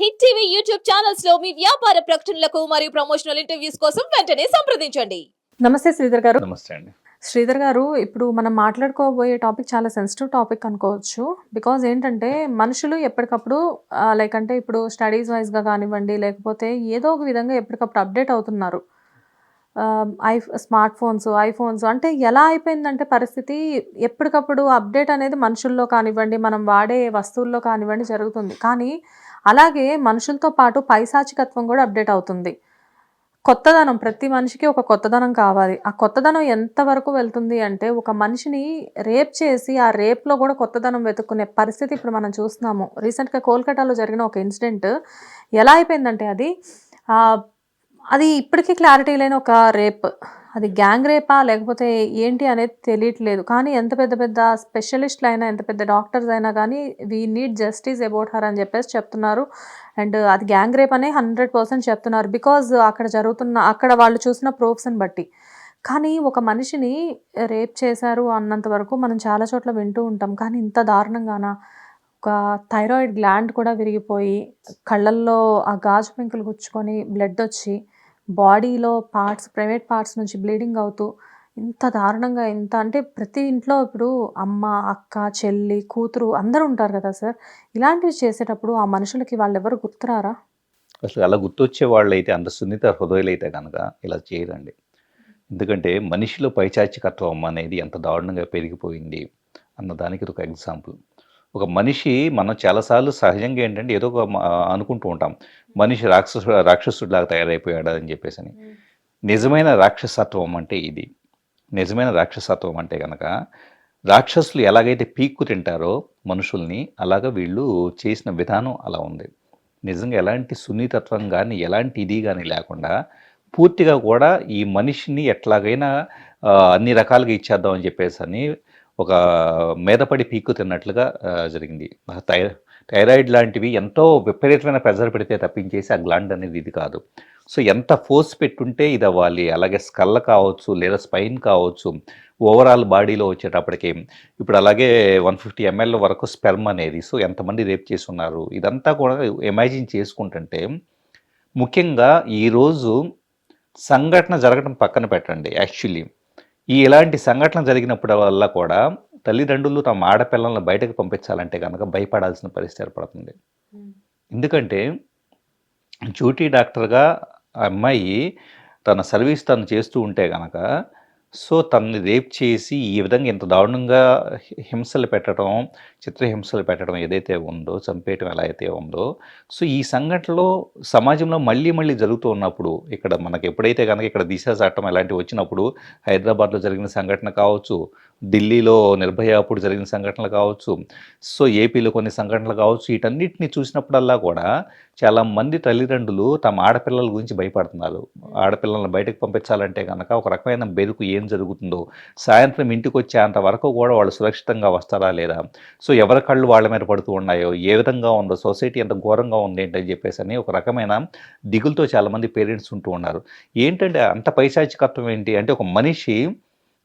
Hit TV YouTube ఛానల్స్లో మీ వ్యాపార ప్రకటనలకు మరియు ప్రమోషనల్ ఇంటర్వ్యూస్ కోసం వెంటనే సంప్రదించండి. నమస్తే శ్రీధర్ గారు. నమస్తే అండి. శ్రీధర్ గారు ఇప్పుడు మనం మాట్లాడుకోబోయే టాపిక్ చాలా సెన్సిటివ్ టాపిక్ అనుకోవచ్చు. బికాజ్ ఏంటంటే మనుషులు ఎప్పటికప్పుడు లైక్ అంటే ఇప్పుడు స్టడీస్ వైజ్గా కానివ్వండి లేకపోతే ఏదో ఒక విధంగా ఎప్పటికప్పుడు అప్డేట్ అవుతున్నారు. ఐ స్మార్ట్ ఫోన్స్ ఐఫోన్స్ అంటే ఎలా అయిపోయిందంటే పరిస్థితి ఎప్పటికప్పుడు అప్డేట్ అనేది మనుషుల్లో కానివ్వండి మనం వాడే వస్తువుల్లో కానివ్వండి జరుగుతుంది. కానీ అలాగే మనుషులతో పాటు పైశాచికత్వం కూడా అప్డేట్ అవుతుంది. కొత్తదనం ప్రతి మనిషికి ఒక కొత్తదనం కావాలి. ఆ కొత్తదనం ఎంతవరకు వెళ్తుంది అంటే ఒక మనిషిని రేప్ చేసి ఆ రేప్లో కూడా కొత్తదనం వెతుక్కునే పరిస్థితి ఇప్పుడు మనం చూస్తున్నాము. రీసెంట్గా కోల్కతాలో జరిగిన ఒక ఇన్సిడెంట్ ఎలా అయిపోయిందంటే అది అది ఇప్పటికీ క్లారిటీ లేని ఒక రేప్. అది గ్యాంగ్ రేపా? లేకపోతే ఏంటి అనేది తెలియట్లేదు. కానీ ఎంత పెద్ద పెద్ద స్పెషలిస్ట్లు అయినా ఎంత పెద్ద డాక్టర్స్ అయినా కానీ we need justice about her అని చెప్పేసి చెప్తున్నారు. అండ్ అది గ్యాంగ్ రేప్ అనే హండ్రెడ్ పర్సెంట్ చెప్తున్నారు. బికాజ్ అక్కడ జరుగుతున్న అక్కడ వాళ్ళు చూసిన ప్రూఫ్స్ని బట్టి. కానీ ఒక మనిషిని రేప్ చేశారు అన్నంత వరకు మనం చాలా చోట్ల వింటూ ఉంటాం. కానీ ఇంత దారుణంగానా? ఒక థైరాయిడ్ గ్లాండ్ కూడా విరిగిపోయి కళ్ళల్లో ఆ గాజు పెంకులు గుచ్చుకొని బ్లడ్ వచ్చి బాడీలో పార్ట్స్ ప్రైవేట్ పార్ట్స్ నుంచి బ్లీడింగ్ అవుతూ ఇంత దారుణంగా ఇంత అంటే ప్రతి ఇంట్లో ఇప్పుడు అమ్మ అక్క చెల్లి కూతురు అందరూ ఉంటారు కదా సార్. ఇలాంటివి చేసేటప్పుడు ఆ మనుషులకి వాళ్ళు ఎవరు గుర్తురారా? అసలు అలా గుర్తొచ్చే వాళ్ళు అయితే అంత సున్నిత హృదయాలు అయితే కనుక ఇలా చేయరండి. ఎందుకంటే మనిషిలో పైచాచికత్వం అనేది ఎంత దారుణంగా పెరిగిపోయింది అన్న దానికి ఇది ఒక ఎగ్జాంపుల్. ఒక మనిషి మనం చాలాసార్లు సహజంగా ఏంటంటే ఏదో ఒక అనుకుంటూ ఉంటాం. మనిషి రాక్షసు రాక్షసుడిలాగా తయారైపోయాడు అని చెప్పేసి అని నిజమైన రాక్షసత్వం అంటే ఇది. నిజమైన రాక్షసత్వం అంటే కనుక రాక్షసులు ఎలాగైతే పీక్కు తింటారో మనుషుల్ని అలాగ వీళ్ళు చేసిన విధానం అలా ఉంది. నిజంగా ఎలాంటి సున్నితత్వం కానీ ఎలాంటి ఇది కానీ లేకుండా పూర్తిగా కూడా ఈ మనిషిని ఎట్లాగైనా అన్ని రకాలుగా ఇచ్చేద్దాం అని చెప్పేసి అని ఒక మీదపడి పీక్కు తిన్నట్లుగా జరిగింది. థై థైరాయిడ్ లాంటివి ఎంతో విపరీతమైన ప్రెజర్ పెడితే తప్పించేసి ఆ గ్లాండ్ అనేది ఇది కాదు. సో ఎంత ఫోర్స్ పెట్టుంటే ఇది అవ్వాలి అలాగే స్కల్ కావచ్చు లేదా స్పైన్ కావచ్చు ఓవరాల్ బాడీలో వచ్చేటప్పటికి ఇప్పుడు అలాగే వన్ ఫిఫ్టీ ఎంఎల్ వరకు స్పెర్మ్ అనేది సో ఎంతమంది రేప్ చేసి ఉన్నారు ఇదంతా కూడా ఇమాజిన్ చేసుకుంటుంటే ముఖ్యంగా ఈరోజు సంఘటన జరగడం పక్కన పెట్టండి యాక్చువల్లీ. ఈ ఇలాంటి సంఘటన జరిగినప్పుడు వల్ల కూడా తల్లిదండ్రులు తమ ఆడపిల్లలను బయటకు పంపించాలంటే కనుక భయపడాల్సిన పరిస్థితి ఏర్పడుతుంది. ఎందుకంటే డ్యూటీ డాక్టర్గా అమ్మాయి తన సర్వీస్ తను చేస్తూ ఉంటే కనుక సో తనని రేప్ చేసి ఈ విధంగా ఇంత దారుణంగా హింసలు పెట్టడం చిత్రహింసలు పెట్టడం ఏదైతే ఉందో చంపేయటం ఎలా అయితే ఉందో సో ఈ సంఘటనలో సమాజంలో మళ్ళీ మళ్ళీ జరుగుతూ ఉన్నప్పుడు ఇక్కడ మనకి ఎప్పుడైతే కనుక ఇక్కడ దిశ చట్టం ఇలాంటివి వచ్చినప్పుడు హైదరాబాద్లో జరిగిన సంఘటన కావచ్చు ఢిల్లీలో నిర్భయ అప్పుడు జరిగిన సంఘటనలు కావచ్చు సో ఏపీలో కొన్ని సంఘటనలు కావచ్చు వీటన్నిటిని చూసినప్పుడల్లా కూడా చాలా మంది తల్లిదండ్రులు తమ ఆడపిల్లల గురించి భయపడుతున్నారు. ఆడపిల్లలను బయటకు పంపించాలంటే కనుక ఒక రకమైన బెదుకు ఏం జరుగుతుందో సాయంత్రం ఇంటికి వచ్చేంత వరకు కూడా వాళ్ళు సురక్షితంగా వస్తారా లేదా? సో ఎవరి కళ్ళు వాళ్ళ మీద పడుతూ ఉన్నాయో ఏ విధంగా ఉందో సొసైటీ ఎంత ఘోరంగా ఉంది ఏంటని చెప్పేసి అని ఒక రకమైన దిగులతో చాలామంది పేరెంట్స్ ఉంటూ ఉన్నారు. ఏంటంటే అంత పైశాచికత్వం ఏంటి అంటే ఒక మనిషి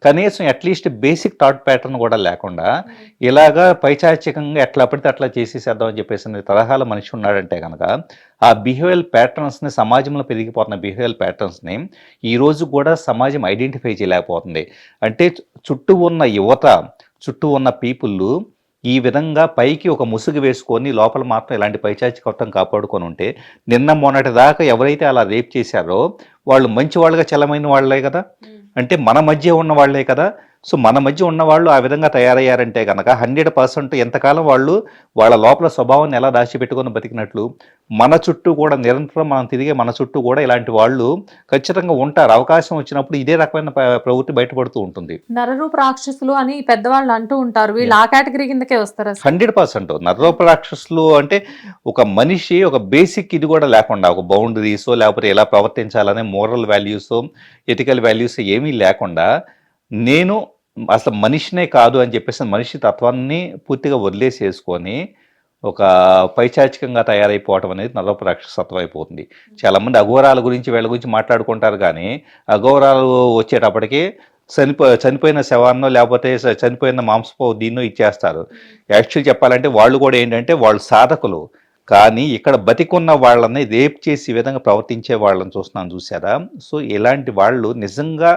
కనీసం అట్లీస్ట్ బేసిక్ థాట్ ప్యాటర్న్ కూడా లేకుండా ఇలాగా పైచాచికంగా ఎట్లా పడితే అట్లా చేసేసేద్దాం అని చెప్పేసి అనే తరహాలో మనిషి ఉన్నాడంటే కనుక ఆ బిహేవియల్ ప్యాటర్న్స్ని సమాజంలో పెరిగిపోతున్న బిహేవియల్ ప్యాటర్న్స్ని ఈ రోజు కూడా సమాజం ఐడెంటిఫై చేయలేకపోతుంది. అంటే చుట్టూ ఉన్న యువత చుట్టూ ఉన్న పీపుల్ ఈ విధంగా పైకి ఒక ముసుగు వేసుకొని లోపల మాత్రం ఇలాంటి పైచాచికత్వం కాపాడుకొని ఉంటే నిన్న మొన్నటి దాకా ఎవరైతే అలా రేప్ చేశారో వాళ్ళు మంచి వాళ్ళుగా చలమైన వాళ్ళే కదా. అంటే మన మధ్య ఉన్న వాళ్ళే కదా సో మన మధ్య ఉన్న వాళ్ళు ఆ విధంగా తయారయ్యారంటే కనుక హండ్రెడ్ పర్సెంట్ ఎంతకాలం వాళ్ళు వాళ్ళ లోపల స్వభావాన్ని ఎలా దాచిపెట్టుకొని బతికినట్లు మన చుట్టూ కూడా నిరంతరం మనం తిరిగే మన చుట్టూ కూడా ఇలాంటి వాళ్ళు ఖచ్చితంగా ఉంటారు. అవకాశం వచ్చినప్పుడు ఇదే రకమైన ప్ర- ప్రవృత్తి బయటపడుతూ ఉంటుంది. నరరూప రాక్షసులు అని పెద్దవాళ్ళు అంటూ ఉంటారు. వీళ్ళు ఆ కేటగిరీ కిందకే వస్తారా హండ్రెడ్ పర్సెంట్. నర్రోప రాక్షసులు అంటే ఒక మనిషి ఒక బేసిక్ ఇది కూడా లేకుండా ఒక బౌండరీస్ లేకపోతే ఎలా ప్రవర్తించాలనే మోరల్ వాల్యూస్ ఎథికల్ వాల్యూస్ ఏమీ లేకుండా నేను అసలు మనిషినే కాదు అని చెప్పేసి మనిషి తత్వాన్ని పూర్తిగా వదిలేసేసుకొని ఒక పైచాచికంగా తయారైపోవటం అనేది నరరూప రాక్షసత్వం అయిపోతుంది. చాలామంది అఘోరాల గురించి వీళ్ళ గురించి మాట్లాడుకుంటారు కానీ అఘోరాలు వచ్చేటప్పటికి చనిపో చనిపోయిన శవాన్నో లేకపోతే చనిపోయిన మాంసపో దీన్నో ఇచ్చేస్తారు. యాక్చువల్ చెప్పాలంటే వాళ్ళు కూడా ఏంటంటే వాళ్ళు సాధకులు. కానీ ఇక్కడ బతికున్న వాళ్ళని రేప్ చేసి విధంగా ప్రవర్తించే వాళ్ళని చూస్తున్నాను చూసారా సో ఇలాంటి వాళ్ళు నిజంగా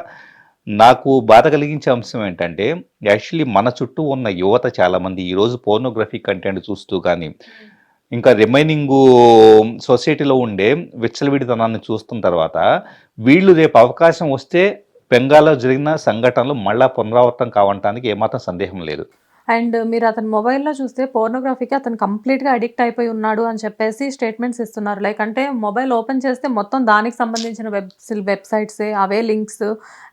నాకు బాధ కలిగించే అంశం ఏంటంటే యాక్చువల్లీ మన చుట్టూ ఉన్న యువత చాలామంది ఈరోజు పోర్నోగ్రఫీ కంటెంట్ చూస్తూ కానీ ఇంకా రిమైనింగ్ సొసైటీలో ఉండే విచ్చలవిడితనాన్ని చూస్తున్న తర్వాత వీళ్ళు రేపు అవకాశం వస్తే బెంగాల్లో జరిగిన సంఘటనలు మళ్ళా పునరావృతం కావటానికి ఏమాత్రం సందేహం లేదు. అండ్ మీరు అతని మొబైల్లో చూస్తే పోర్నోగ్రఫీకి అతను కంప్లీట్గా అడిక్ట్ అయిపోయి ఉన్నాడు అని చెప్పేసి స్టేట్మెంట్స్ ఇస్తున్నారు. లైక్ అంటే మొబైల్ ఓపెన్ చేస్తే మొత్తం దానికి సంబంధించిన వెబ్ వెబ్సైట్సే అవే లింక్స్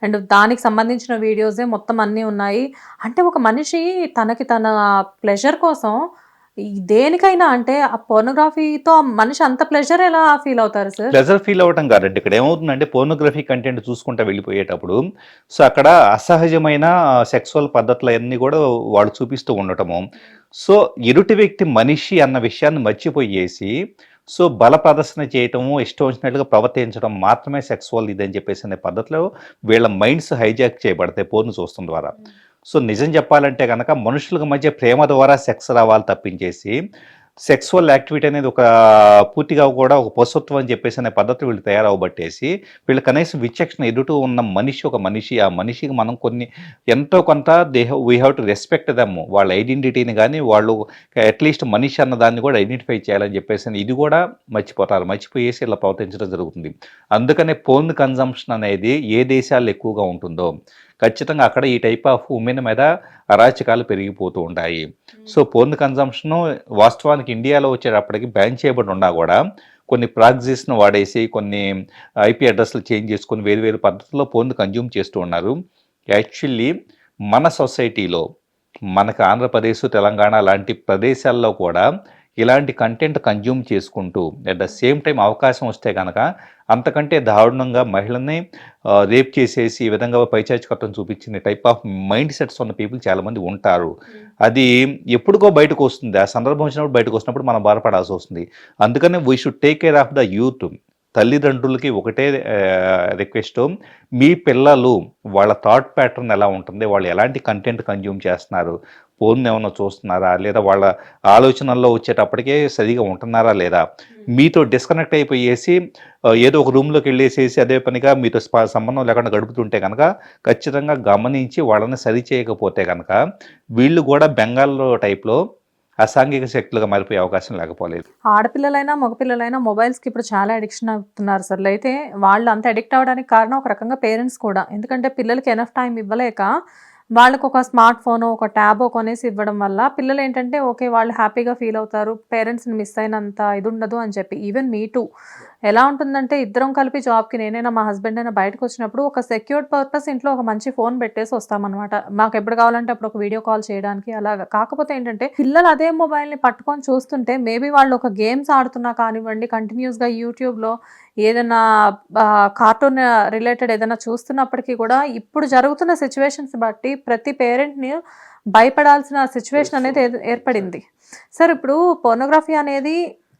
అండ్ దానికి సంబంధించిన వీడియోసే మొత్తం అన్నీ ఉన్నాయి. అంటే ఒక మనిషి తనకి తన ప్లెజర్ కోసం దేనికైనా అంటే ఆ పోర్నోగ్రఫీతో మనిషి అంత ప్లెజర్ ఎలా ఫీల్ అవుతారు సార్ ప్లెజర్ ఫీల్ అవ్వటం కాదండి ఇక్కడ ఏమవుతుందంటే పోర్నోగ్రఫీ కంటెంట్ చూసుకుంటా వెళ్ళిపోయేటప్పుడు సో అక్కడ అసహజమైన సెక్సువల్ పద్ధతులు అన్నీ కూడా వాళ్ళు చూపిస్తూ ఉండటము. సో ఎదుటి వ్యక్తి మనిషి అన్న విషయాన్ని మర్చిపోయేసి సో బల ప్రదర్శన చేయటము ఇష్టం వచ్చినట్లుగా ప్రవర్తించడం మాత్రమే సెక్సువల్ ఇదని చెప్పేసి అనే పద్ధతిలో వీళ్ళ మైండ్స్ హైజాక్ చేయబడతాయి పోర్ను చూస్తున్న ద్వారా. సో నిజం చెప్పాలంటే కనుక మనుషులకు మధ్య ప్రేమ ద్వారా సెక్స్ రావాలి తప్పించేసి సెక్సువల్ యాక్టివిటీ అనేది ఒక పూర్తిగా కూడా ఒక పశుత్వం అని చెప్పేసి అనే పద్ధతి వీళ్ళు తయారవబట్టేసి వీళ్ళు కనీసం విచక్షణ ఎదుట ఉన్న మనిషి ఒక మనిషి ఆ మనిషికి మనం కొన్ని ఎంతో కొంత they we have to respect them వాళ్ళ ఐడెంటిటీని కానీ వాళ్ళు అట్లీస్ట్ మనిషి అన్న దాన్ని కూడా ఐడెంటిఫై చేయాలని చెప్పేసి ఇది కూడా మర్చిపోతారు. మర్చిపోయేసి ఇలా ప్రవర్తించడం జరుగుతుంది. అందుకనే పోన్ కన్జంప్షన్ అనేది ఏ దేశాల్లో ఎక్కువగా ఉంటుందో ఖచ్చితంగా అక్కడ ఈ టైప్ ఆఫ్ ఉమెన్ మీద అరాచకాలు పెరిగిపోతూ ఉంటాయి. సో పోర్న్ కన్జంప్షన్ వాస్తవానికి ఇండియాలో వచ్చేటప్పటికి బ్యాన్ చేయబడి ఉన్నా కూడా కొన్ని ప్రాక్సిస్ను వాడేసి కొన్ని ఐపీ అడ్రస్లు చేంజ్ చేసుకొని వేరు వేరు పద్ధతుల్లో పోర్న్ కన్జ్యూమ్ చేస్తూ ఉన్నారు. యాక్చువల్లీ మన సొసైటీలో మనకు ఆంధ్రప్రదేశ్ తెలంగాణ లాంటి ప్రదేశాల్లో కూడా ఇలాంటి కంటెంట్ కన్జ్యూమ్ చేసుకుంటూ అట్ ద సేమ్ టైం అవకాశం వస్తే కనుక అంతకంటే దారుణంగా మహిళల్ని రేప్ చేసేసి ఈ విధంగా పైచాచికత్వం చూపించిన టైప్ ఆఫ్ మైండ్ సెట్స్ ఉన్న పీపుల్ చాలామంది ఉంటారు. అది ఎప్పుడుకో బయటకు వస్తుంది. ఆ సందర్భం వచ్చినప్పుడు బయటకు వచ్చినప్పుడు మనం బాధపడాల్సి వస్తుంది. అందుకనే we should take care of the youth తల్లిదండ్రులకి ఒకటే రిక్వెస్ట్ మీ పిల్లలు వాళ్ళ థాట్ ప్యాటర్న్ ఎలా ఉంటుంది? వాళ్ళు ఎలాంటి కంటెంట్ కన్జ్యూమ్ చేస్తున్నారు? ఫోన్ ఏమైనా చూస్తున్నారా? లేదా వాళ్ళ ఆలోచనల్లో వచ్చేటప్పటికే సరిగా ఉంటున్నారా లేదా? మీతో డిస్కనెక్ట్ అయిపోయేసి ఏదో ఒక రూమ్లోకి వెళ్ళేసేసి అదే పనిగా మీతో సంబంధం లేకుండా గడుపుతుంటే కనుక ఖచ్చితంగా గమనించి వాళ్ళని సరి చేయకపోతే కనుక వీళ్ళు కూడా బెంగాల్లో టైప్లో అసాంఘిక శక్తులుగా మారిపోయే అవకాశం లేకపోలేదు. ఆడపిల్లలైనా మగపిల్లలైనా మొబైల్స్కి ఇప్పుడు చాలా అడిక్షన్ అవుతున్నారు సార్. అయితే వాళ్ళు అంత అడిక్ట్ అవ్వడానికి కారణం ఒక రకంగా పేరెంట్స్ కూడా. ఎందుకంటే పిల్లలకి ఎనఫ్ టైం ఇవ్వలేక వాళ్ళకు ఒక స్మార్ట్ ఫోన్ ఒక ట్యాబ్ కొనేసి ఇవ్వడం వల్ల పిల్లలు ఏంటంటే ఓకే వాళ్ళు హ్యాపీగా ఫీల్ అవుతారు పేరెంట్స్ని మిస్ అయినంత ఇది ఉండదు అని చెప్పి. Even me too. ఎలా ఉంటుందంటే ఇద్దరం కలిపి జాబ్కి నేనైనా మా హస్బెండ్ అయినా బయటకు వచ్చినప్పుడు ఒక సెక్యూర్డ్ పర్పస్ ఇంట్లో ఒక మంచి ఫోన్ పెట్టేసి వస్తామన్నమాట. మాకు ఎప్పుడు కావాలంటే అప్పుడు ఒక వీడియో కాల్ చేయడానికి అలాగా. కాకపోతే ఏంటంటే పిల్లలు అదే మొబైల్ని పట్టుకొని చూస్తుంటే మేబీ వాళ్ళు ఒక గేమ్స్ ఆడుతున్నా కానివ్వండి కంటిన్యూస్గా యూట్యూబ్లో ఏదైనా కార్టూన్ రిలేటెడ్ ఏదైనా చూస్తున్నప్పటికీ కూడా ఇప్పుడు జరుగుతున్న సిచ్యువేషన్స్ బట్టి ప్రతి పేరెంట్ని భయపడాల్సిన సిచ్యువేషన్ అనేది ఏర్- ఏర్పడింది. సార్ ఇప్పుడు పోర్నోగ్రఫీ అనేది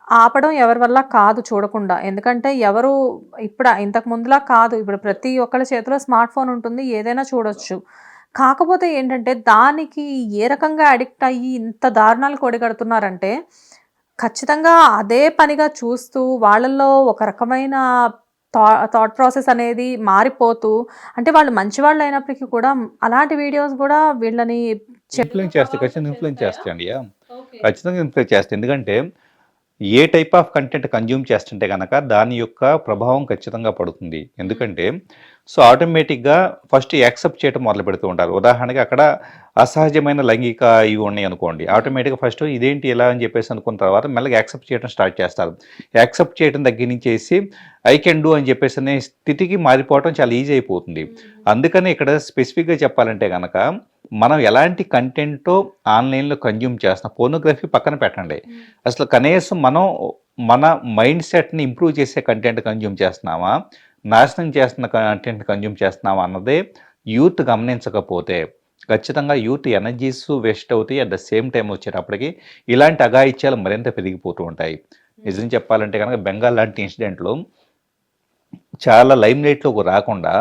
ఆపడం ఎవరి వల్ల కాదు చూడకుండా. ఎందుకంటే ఎవరు ఇప్పుడు ఇంతకు ముందులా కాదు. ఇప్పుడు ప్రతి ఒక్కళ్ళ చేతిలో స్మార్ట్ ఫోన్ ఉంటుంది. ఏదైనా చూడొచ్చు. కాకపోతే ఏంటంటే దానికి ఏ రకంగా అడిక్ట్ అయ్యి ఇంత దారుణాలు కొడిగడుతున్నారంటే ఖచ్చితంగా అదే పనిగా చూస్తూ వాళ్ళల్లో ఒక రకమైన థా థాట్ ప్రాసెస్ అనేది మారిపోతూ అంటే వాళ్ళు మంచివాళ్ళు అయినప్పటికీ కూడా అలాంటి వీడియోస్ కూడా వీళ్ళని ఇన్ఫ్లుయెన్స్ చేస్తే ఖచ్చితంగా ఇన్ఫ్లుయెన్స్ చేస్తాయండి. ఖచ్చితంగా ఇన్ఫ్లుయెన్స్ చేస్తాయి. ఎందుకంటే ఏ టైప్ ఆఫ్ కంటెంట్ కన్జ్యూమ్ చేస్తుంటే కనుక దాని యొక్క ప్రభావం ఖచ్చితంగా పడుతుంది. ఎందుకంటే సో ఆటోమేటిక్గా ఫస్ట్ యాక్సెప్ట్ చేయడం మొదలు పెడుతూ ఉంటారు. ఉదాహరణకి అక్కడ అసహజమైన లైంగిక ఇవి ఉన్నాయి అనుకోండి. ఆటోమేటిక్గా ఫస్ట్ ఇదేంటి ఎలా అని చెప్పేసి అనుకున్న తర్వాత మెల్లగా యాక్సెప్ట్ చేయడం స్టార్ట్ చేస్తారు. యాక్సెప్ట్ చేయడం దగ్గర నుంచేసి ఐ కెన్ డూ అని చెప్పేసి అనే స్థితికి మారిపోవడం చాలా ఈజీ అయిపోతుంది. అందుకని ఇక్కడ స్పెసిఫిక్గా చెప్పాలంటే కనుక మనం ఎలాంటి కంటెంట్ ఆన్లైన్లో కన్జ్యూమ్ చేస్తున్నాం పోర్నోగ్రఫీ పక్కన పెట్టండి. అసలు కనీసం మనం మన మైండ్ సెట్ని ఇంప్రూవ్ చేసే కంటెంట్ కన్జ్యూమ్ చేస్తున్నామా? నాశనం చేస్తున్న కంటెంట్ కన్జ్యూమ్ చేస్తున్నామా అన్నదే యూత్ గమనించకపోతే ఖచ్చితంగా యూత్ ఎనర్జీస్ వేస్ట్ అవుతాయి. అట్ ద సేమ్ టైం వచ్చేటప్పటికి ఇలాంటి అఘాయిత్యాలు మరింత పెరిగిపోతూ ఉంటాయి. నిజం చెప్పాలంటే కనుక బెంగాల్ లాంటి ఇన్సిడెంట్లు చాలా లైమ్ లైట్లోకి రాకుండా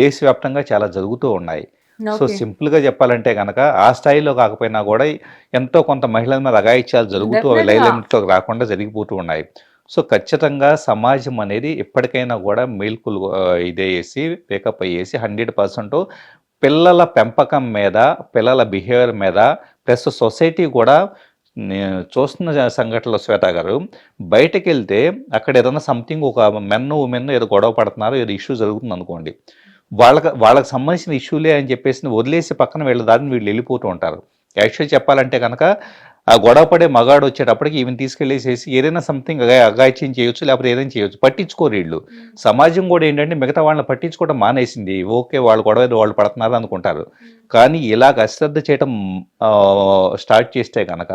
దేశవ్యాప్తంగా చాలా జరుగుతూ ఉన్నాయి. సో సింపుల్గా చెప్పాలంటే కనుక ఆ స్థాయిలో కాకపోయినా కూడా ఎంతో కొంత మహిళల మీద అఘాయిత్యాలు జరుగుతూ అవి. లిమిట్లోకి రాకుండా జరిగిపోతూ ఉన్నాయి. సో ఖచ్చితంగా సమాజం అనేది ఎప్పటికైనా కూడా మేల్కులు ఇదేసి వేకప్ అయ్యేసి హండ్రెడ్ పర్సెంట్ పిల్లల పెంపకం మీద పిల్లల బిహేవియర్ మీద ప్లస్ సొసైటీ కూడా నేను చూస్తున్న సంఘటనలో శ్వేత గారు బయటకు వెళ్తే అక్కడ ఏదైనా సంథింగ్ ఒక మెన్ ఉమెన్ ఏదో గొడవ పడుతున్నారు ఏదో ఇష్యూ జరుగుతుంది అనుకోండి. వాళ్ళకి వాళ్ళకి సంబంధించిన ఇష్యూలే అని చెప్పేసి వదిలేసి పక్కన వీళ్ళ దారిని వీళ్ళు వెళ్ళిపోతూ ఉంటారు. యాక్చువల్లీ చెప్పాలంటే కనుక ఆ గొడవ పడే మగాడు వచ్చేటప్పటికి ఈవెన్ తీసుకెళ్ళేసేసి ఏదైనా సంథింగ్ అగాయిత్యం చేయొచ్చు లేకపోతే ఏదైనా చేయొచ్చు. పట్టించుకోరు వీళ్ళు. సమాజం కూడా ఏంటంటే మిగతా వాళ్ళని పట్టించుకోవడం మానేసింది. ఓకే వాళ్ళు గొడవ వాళ్ళు పడుతున్నారు అనుకుంటారు. కానీ ఇలాగ అశ్రద్ధ చేయటం ఆ, స్టార్ట్ చేస్తే కనుక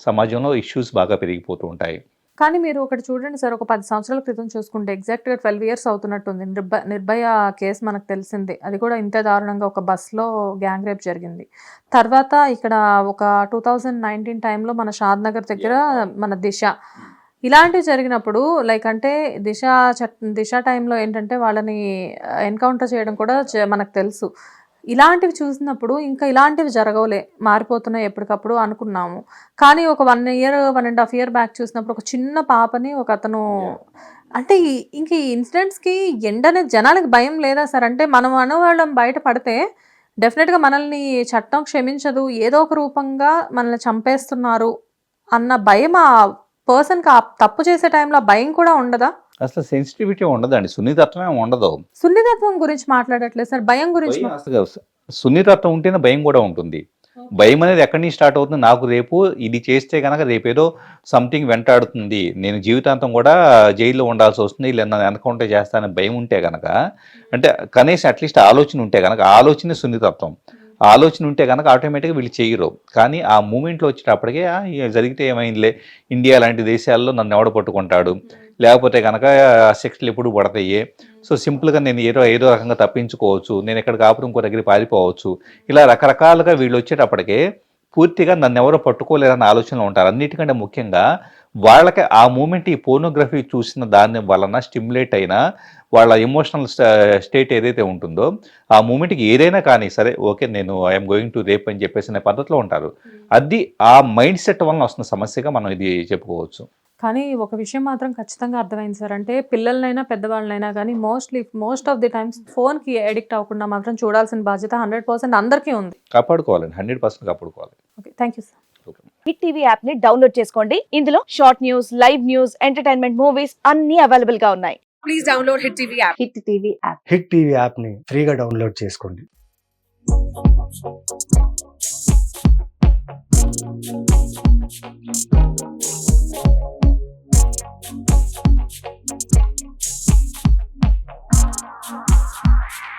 సమాజంలో ఇష్యూస్ బాగా పెరిగిపోతూ ఉంటాయి. కానీ మీరు ఒకటి చూడండి సార్ ఒక పది సంవత్సరాల క్రితం చూసుకుంటే ఎగ్జాక్ట్గా ట్వెల్వ్ ఇయర్స్ అవుతున్నట్టుంది. నిర్భ నిర్భయ కేసు మనకు తెలిసిందే. అది కూడా ఇంత దారుణంగా ఒక బస్లో గ్యాంగ్ రేప్ జరిగింది. తర్వాత ఇక్కడ ఒక టూ థౌజండ్ నైన్టీన్ టైంలో మన షాద్ నగర్ దగ్గర మన దిశ. ఇలాంటివి జరిగినప్పుడు లైక్ అంటే దిశ చట్ దిశ టైంలో ఏంటంటే వాళ్ళని ఎన్కౌంటర్ చేయడం కూడా మనకు తెలుసు. ఇలాంటివి చూసినప్పుడు ఇంకా ఇలాంటివి జరగవులే మారిపోతున్నాయి ఎప్పటికప్పుడు అనుకున్నాము. కానీ ఒక one year one and half year back చూసినప్పుడు ఒక చిన్న పాపని ఒక అతను అంటే ఈ- ఇంక ఈ ఇన్సిడెంట్స్కి ఎండనే జనాలకు భయం లేదా సార్? అంటే మనం అనవాళ్ళం బయట పడితే డెఫినెట్గా మనల్ని చట్టం క్షమించదు ఏదో ఒక రూపంగా మనల్ని చంపేస్తున్నారు అన్న భయం ఆ పర్సన్కి ఆ తప్పు చేసే టైంలో భయం కూడా ఉండదా? అసలు సెన్సిటివిటీ ఉండదండి. సున్నితత్వమే ఉండదు. సున్నితత్వం గురించి మాట్లాడట్లేదు సార్. భయం గురించి అసలు సున్నితత్వం ఉంటేనే భయం కూడా ఉంటుంది. భయం అనేది ఎక్కడి నుంచి స్టార్ట్ అవుతుంది? నాకు రేపు ఇది చేస్తే కనుక రేపు ఏదో సంథింగ్ వెంటాడుతుంది. నేను జీవితాంతం కూడా జైల్లో ఉండాల్సి వస్తుంది. ఇలా నన్ను ఎన్కౌంటర్ చేస్తానని భయం ఉంటే కనుక అంటే కనీసం అట్లీస్ట్ ఆలోచన ఉంటే కనుక ఆలోచన సున్నితత్వం. ఆ ఆలోచన ఉంటే కనుక ఆటోమేటిక్గా వీళ్ళు చేయరు. కానీ ఆ మూమెంట్లో వచ్చేటప్పటికే "ఆ, ఇక జరిగితే ఏమైందిలే? ఇండియా లాంటి దేశాల్లో నన్ను ఎవడ పట్టుకుంటాడు? లేకపోతే కనుక శిక్షలు ఎప్పుడు పడతాయి. సో సింపుల్గా నేను ఏదో ఏదో రకంగా తప్పించుకోవచ్చు. నేను ఎక్కడ కాపురం ఇంకో దగ్గర పారిపోవచ్చు. ఇలా రకరకాలుగా వీళ్ళు వచ్చేటప్పటికే పూర్తిగా నన్ను ఎవరో పట్టుకోలేరన్న ఆలోచనలో ఉంటారు. అన్నిటికంటే ముఖ్యంగా వాళ్ళకి ఆ మూమెంట్ ఈ పోర్నోగ్రఫీ చూసిన దాని వలన స్టిమ్యులేట్ అయిన వాళ్ళ ఎమోషనల్ స్టేట్ ఏదైతే ఉంటుందో ఆ మూమెంట్కి ఏదైనా కానీ సరే ఓకే నేను ఐఎమ్ గోయింగ్ టు రేప్ అని చెప్పేసి అనే పద్ధతిలో ఉంటారు. అది ఆ మైండ్ సెట్ వలన వస్తున్న సమస్యగా మనం ఇది చెప్పుకోవచ్చు. కానీ ఒక విషయం మాత్రం ఖచ్చితంగా అర్థమైంది సార్. అంటే పిల్లలనైనా పెద్దవాళ్ళనైనా కానీ mostly most of the times ఫోన్కి అడిక్ట్ అవ్వకుండా మాత్రం చూడాల్సిన బాధ్యత హండ్రెడ్ పర్సెంట్ అందరికీ ఉంది. కాపాడుకోవాలండి హండ్రెడ్ పర్సెంట్ కాపాడుకోవాలి. Okay thank you sir Hit TV యాప్ని డౌన్లోడ్ చేసుకోండి. ఇందులో short news live news entertainment movies అన్ని అవైలబుల్గా ఉన్నాయి. Please download Hit TV app. Hit TV app Hit TV యాప్ని ఫ్రీగా డౌన్లోడ్ చేసుకోండి. Thank you.